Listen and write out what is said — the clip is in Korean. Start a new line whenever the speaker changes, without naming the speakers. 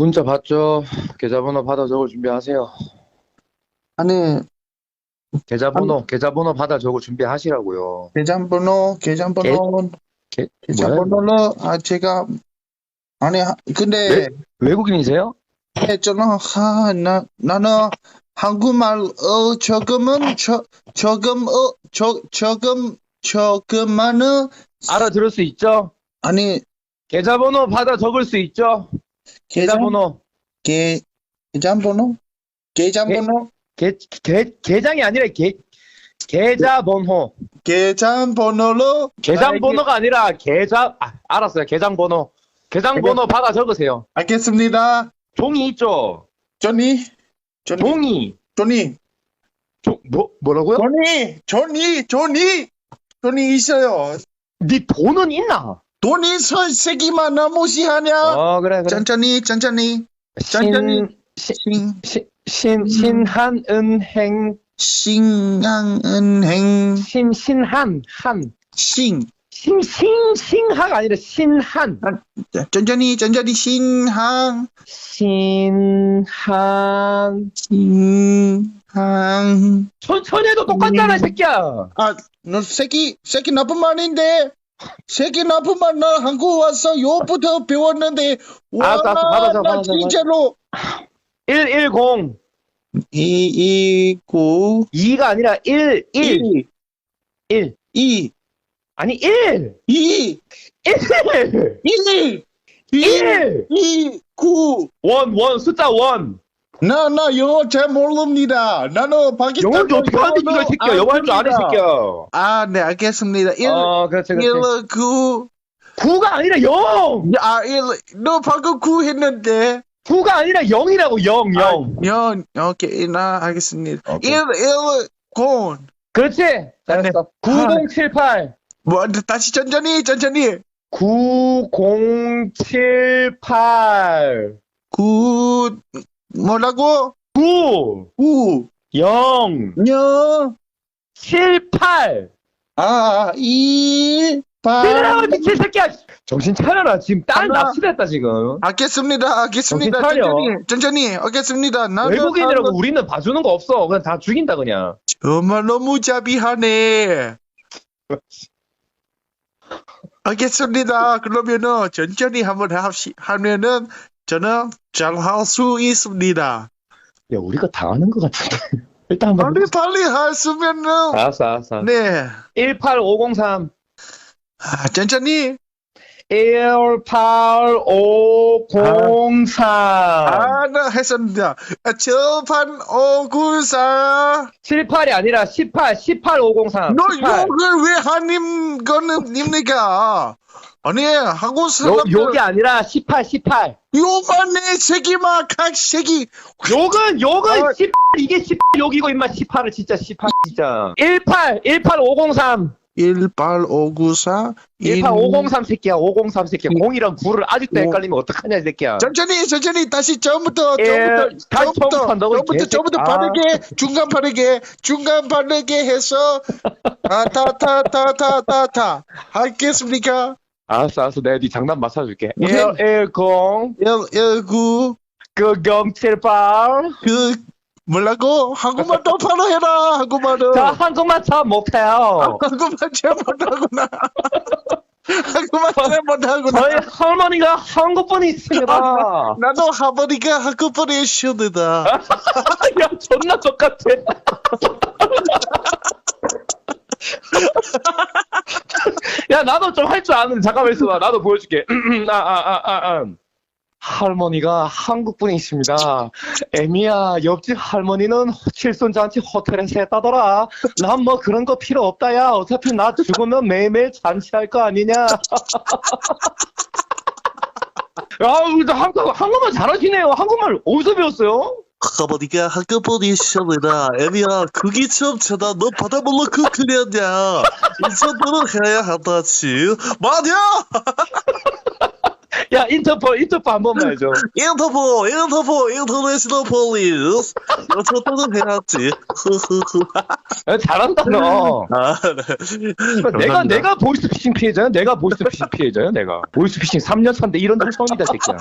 문자 받죠? 계좌번호 받아 적을 준비하세요.
아니,
계좌번호, 계좌번호 받아 적을 준비하시라고요.
계좌번호, 계좌번호,
게, 뭐야?
계좌번호는, 아, 제가, 아니, 하- 근데,
외국인이세요?
했잖아. 하, 나, 나는 한국말, 어, 조금은, 저, 조금, 어, 저, 조금, 조금만은,
알아들을 수 있죠?
아니,
계좌번호 받아 적을 수 있죠?
계좌,
계좌번호.
계, 계좌번호? 계좌번호?
계, 계, 계장이 아니라 계, 계좌번호.
계좌번호로,
계장번호가 아니라 계좌, 아, 알았어요. 계장번호. 계장번호 받아 적으세요.
알겠습니다.
종이 있죠?
조니, 조니,
종이.
조니,
종, 뭐, 뭐라고요?
조니, 조니, 조니, 조니 있어요.
네 돈은 있나?
돈이 설세기만 무시하냐?
어, 그래, 그래.
천천히, 천천히, 천천히.
신,
신,
신, 신, 신한은행,
신앙은행,
신, 신한, 한.
신,
신, 신, 신하가 아니라 신한.
천천히, 천천히, 신항,
신한.
신항.
천천히 해도 똑같잖아, 이 새끼야.
아, 너 새끼, 새끼 나쁜 말인데. 새끼 나쁜 말, 나 한국 와서 요부터 배웠는데. 와,
알았어, 알았어, 받아줘,
나
받아줘,
진짜로.
110.
2, 2, 9,
2가 아니라 1, 1,
1,
1.
2,
아니, 1.
2,
1.
1,
1.
2, 9.
원, 원, 숫자 원.
나, 나 영어 잘 모릅니다. 나는 파키스탄.
영어를 어떻게 하는데, 이거, 이 새끼야. 영어 할 줄 아는 이 새끼야.
아, 네, 알겠습니다. 1,
어, 그렇지, 그렇지.
1, 9.
9가 아니라 0.
아, 1, 너 방금 9 했는데.
9가 아니라 0이라고, 0, 0.
연, 오케이, 나 알겠습니다.
오케이.
1, 1, 9.
그렇지.
네.
잘했어. 9078.
뭐, 다시 천천히, 천천히.
9078.
9, 뭐라고?
9,
9,
0,
여,
78.
아, 2,
때려라,
8.
미친 새끼야. 정신 차려라. 지금 딸
하나.
납치됐다, 지금.
알겠습니다, 알겠습니다.
정신 차려.
천천히, 천천히, 알겠습니다. 나도
외국인이라고
한번-
우리는 봐주는 거 없어. 그냥 다 죽인다, 그냥.
정말 너무 자비하네. 알겠습니다. 그러면은 천천히 한번 합시, 하면은 저는 잘할수 있습니다.
야, 우리가 당하는 것 같은데. 일단 한번.
빨리 빨리 하시면은
알았어, 알았어.
네.
18503.
아, 천천히.
18503.
아, 나 했습니다. 아, 저판 오구사.
78이 아니라 18, 18503.
너 욕을 왜 하님 거는 입니까? 아니 한국
요,
사람들
욕이 아니라 18, 18.
욕만의 새끼만 각 새끼
욕은, 욕은
아.
18, 이게 18 욕이고, 임마 18을 진짜 18, 진짜. 18, 18503.
18594
18503 새끼야, 503 새끼야. 0이랑 9를 아직도 헷갈리면 어떡하냐, 이 새끼야.
천천히 천천히 다시 처음부터
예,
처음부터
다시
처음부터
처음부터
처음부터. 처음부터
아.
빠르게 중간 빠르게 중간 빠르게 해서 아타타타타타타 하겠습니까?
알았어, 알았어. 내가 네 장난 맞춰줄게.
오케이.
110, 119그 078.
그 뭐라고 한국말 똑바로 해라 한국말은
저 한국말 잘 못해요.
한국말 잘 못하구나 한국말 잘 못하구나
저희 할머니가 한국분이 있습니다.
나도 할머니가 한국말이 쉬운데다
야, 존나 똑같아. 야, 나도 좀 할 줄 아는데, 잠깐만 있어봐. 나도 보여줄게. 아, 아, 아, 아, 아. 할머니가 한국 분이십니다. 에미야, 옆집 할머니는 칠순잔치 호텔에서 했다더라. 난 뭐 그런 거 필요 없다, 야. 어차피 나 죽으면 매일매일 잔치할 거 아니냐. 야, 우리 한국, 한국말 잘하시네요. 한국말 어디서 배웠어요?
할머니가 한국말이 쉬운데다 애미야 그게 좀 쳐다 너 바다물로 그 그렸냐 인천으로 해야 한다지 맞냐
야, 인터폴, 인터폴 한 번만 해줘.
인터폴 인터폴 인터내셔널 폴리스 인천으로 해야지 흐흐흐
야, 잘한다, 너.
아, 네.
내가,
감사합니다.
내가 보이스피싱 피해자야? 내가 보이스피싱 피해자야, 내가. 보이스피싱 3년 차인데 이런 적 처음이다, 새끼야.